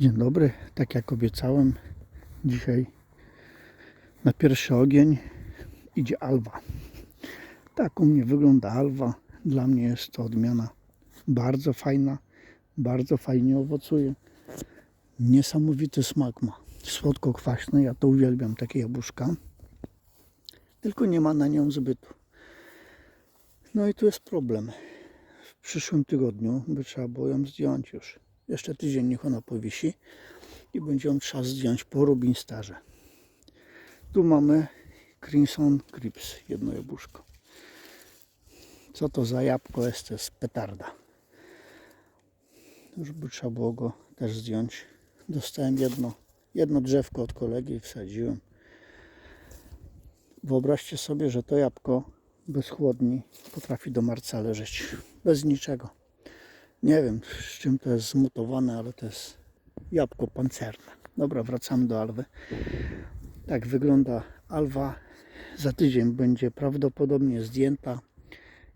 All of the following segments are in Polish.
Dzień dobry, tak jak obiecałem, dzisiaj na pierwszy ogień idzie alwa. Tak u mnie wygląda alwa. Dla mnie jest to odmiana bardzo fajna, bardzo fajnie owocuje. Niesamowity smak ma. Słodko-kwaśny, ja to uwielbiam, takie jabłuszka. Tylko nie ma na nią zbytu. No i tu jest problem. W przyszłym tygodniu by trzeba było ją zdjąć już. Jeszcze tydzień niech ona powisi i będzie ją trzeba zdjąć po Rubinstarze. Tu mamy Crimson Crips, jedno jabłuszko. Co to za jabłko jest? To jest petarda. Już by trzeba było go też zdjąć. Dostałem jedno, jedno drzewko od kolegi i wsadziłem. Wyobraźcie sobie, że to jabłko bez chłodni potrafi do marca leżeć. Bez niczego. Nie wiem z czym to jest zmutowane, ale to jest jabłko pancerne. Dobra, wracamy do alwy. Tak wygląda alwa. Za tydzień będzie prawdopodobnie zdjęta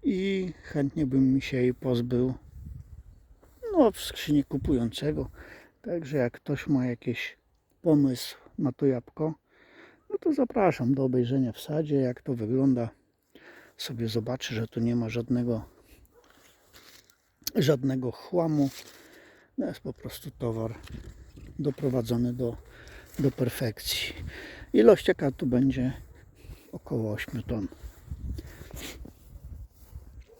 i chętnie bym mi się jej pozbył no, w skrzyni kupującego. Także jak ktoś ma jakiś pomysł na to jabłko, no to zapraszam do obejrzenia w sadzie, jak to wygląda. Sobie zobaczy, że tu nie ma żadnego żadnego chłamu. To jest po prostu towar doprowadzony do, do perfekcji. Ilość jaka tu będzie około 8 ton.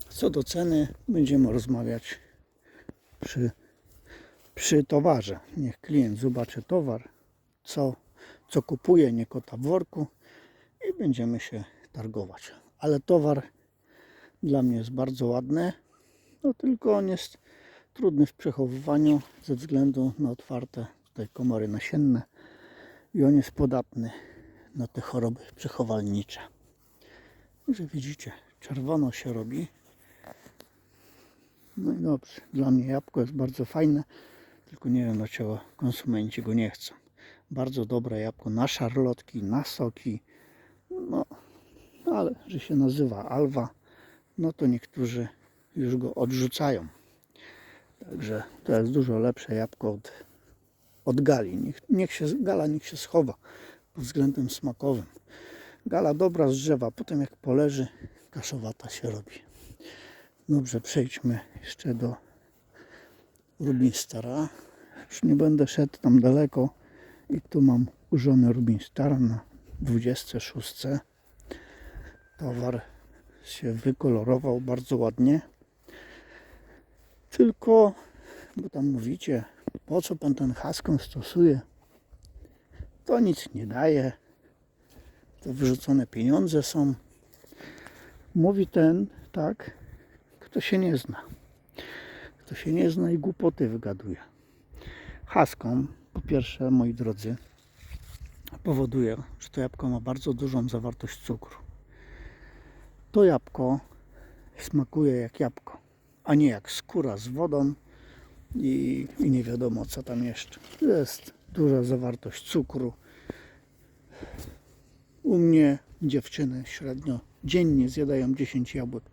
Co do ceny będziemy rozmawiać przy, przy towarze. Niech klient zobaczy towar, co, co kupuje, nie kota w worku i będziemy się targować. Ale towar dla mnie jest bardzo ładny. No tylko on jest trudny w przechowywaniu ze względu na otwarte tutaj komory nasienne i on jest podatny na te choroby przechowalnicze. Że widzicie, czerwono się robi. No i dobrze, dla mnie jabłko jest bardzo fajne, tylko nie wiem dlaczego konsumenci go nie chcą. Bardzo dobre jabłko na szarlotki, na soki. No, ale że się nazywa alwa, no to niektórzy już go odrzucają. Także to jest dużo lepsze jabłko od, od gali. Niech, niech się, gala niech się schowa pod względem smakowym. Gala dobra z drzewa, potem jak poleży, kaszowata się robi. Dobrze, przejdźmy jeszcze do Rubinstara. Już nie będę szedł tam daleko i tu mam użony Rubinstar na 26. Towar się wykolorował bardzo ładnie. Tylko, bo tam mówicie, po co pan ten haską stosuje? To nic nie daje. To wyrzucone pieniądze są. Mówi ten, tak, kto się nie zna. Kto się nie zna i głupoty wygaduje. Haską, po pierwsze, moi drodzy, powoduje, że to jabłko ma bardzo dużą zawartość cukru. To jabłko smakuje jak jabłko a nie jak skóra z wodą i, i nie wiadomo co tam jeszcze. Jest duża zawartość cukru. U mnie dziewczyny średnio dziennie zjadają 10 jabłek.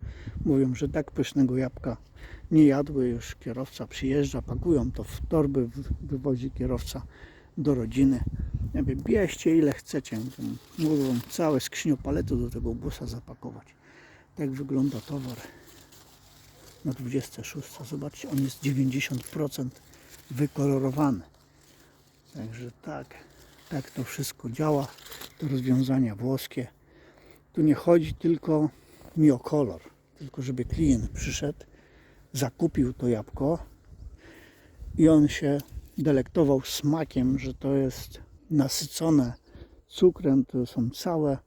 Mówią, że tak pysznego jabłka nie jadły. Już kierowca przyjeżdża, pakują to w torby, wywozi kierowca do rodziny. Ja mówię, bierzcie ile chcecie. Mówią, całe skrzyniopalety do tego busa zapakować. Tak wygląda towar na 26. Zobaczcie, on jest 90% wykolorowany. Także tak, tak to wszystko działa. To rozwiązania włoskie. Tu nie chodzi tylko mi o kolor, tylko żeby klient przyszedł, zakupił to jabłko i on się delektował smakiem, że to jest nasycone cukrem, to są całe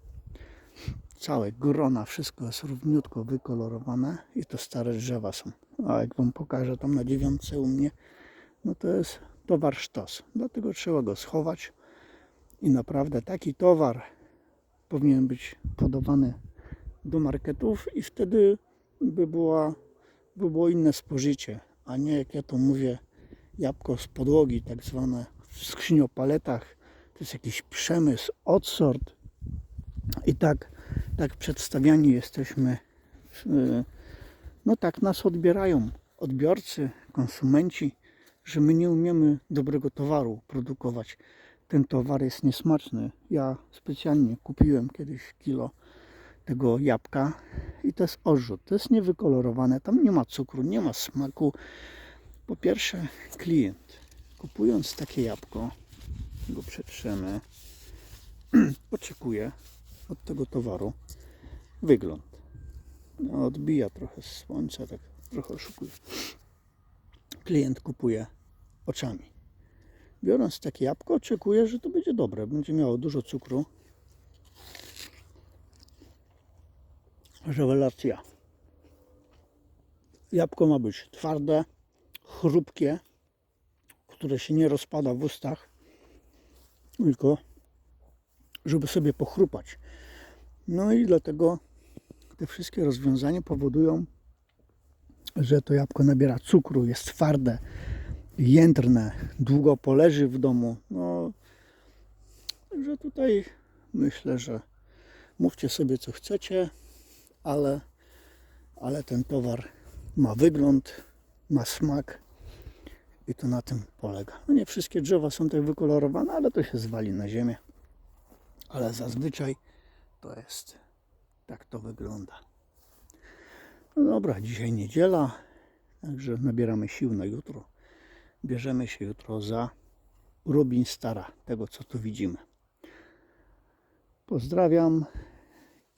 całe grona, wszystko jest równiutko wykolorowane i to stare drzewa są. A jak Wam pokażę tam na dziewiątce u mnie, no to jest towar sztos. Dlatego trzeba go schować i naprawdę taki towar powinien być podawany do marketów i wtedy by, była, by było inne spożycie, a nie jak ja to mówię, jabłko z podłogi, tak zwane w skrzyniopaletach. To jest jakiś przemysł, odsort i tak tak przedstawiani jesteśmy, w- no tak nas odbierają odbiorcy, konsumenci, że my nie umiemy dobrego towaru produkować. Ten towar jest niesmaczny. Ja specjalnie kupiłem kiedyś kilo tego jabłka i to jest odrzut. To jest niewykolorowane, tam nie ma cukru, nie ma smaku. Po pierwsze, klient kupując takie jabłko, go przetrzemy, oczekuje od tego towaru wygląd. No, odbija trochę słońca, tak trochę oszukuje. Klient kupuje oczami. Biorąc takie jabłko, oczekuje, że to będzie dobre, będzie miało dużo cukru. Rewelacja. Jabłko ma być twarde, chrupkie, które się nie rozpada w ustach, tylko żeby sobie pochrupać. No i dlatego te wszystkie rozwiązania powodują, że to jabłko nabiera cukru, jest twarde, jędrne, długo poleży w domu. No, także tutaj myślę, że mówcie sobie co chcecie, ale, ale ten towar ma wygląd, ma smak i to na tym polega. No nie wszystkie drzewa są tak wykolorowane, ale to się zwali na ziemię. Ale zazwyczaj to jest tak to wygląda. No dobra, dzisiaj niedziela, także nabieramy sił na jutro. Bierzemy się jutro za Rubin Stara, tego co tu widzimy. Pozdrawiam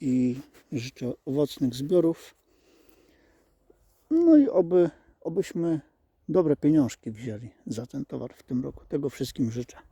i życzę owocnych zbiorów. No i oby, obyśmy dobre pieniążki wzięli za ten towar w tym roku. Tego wszystkim życzę.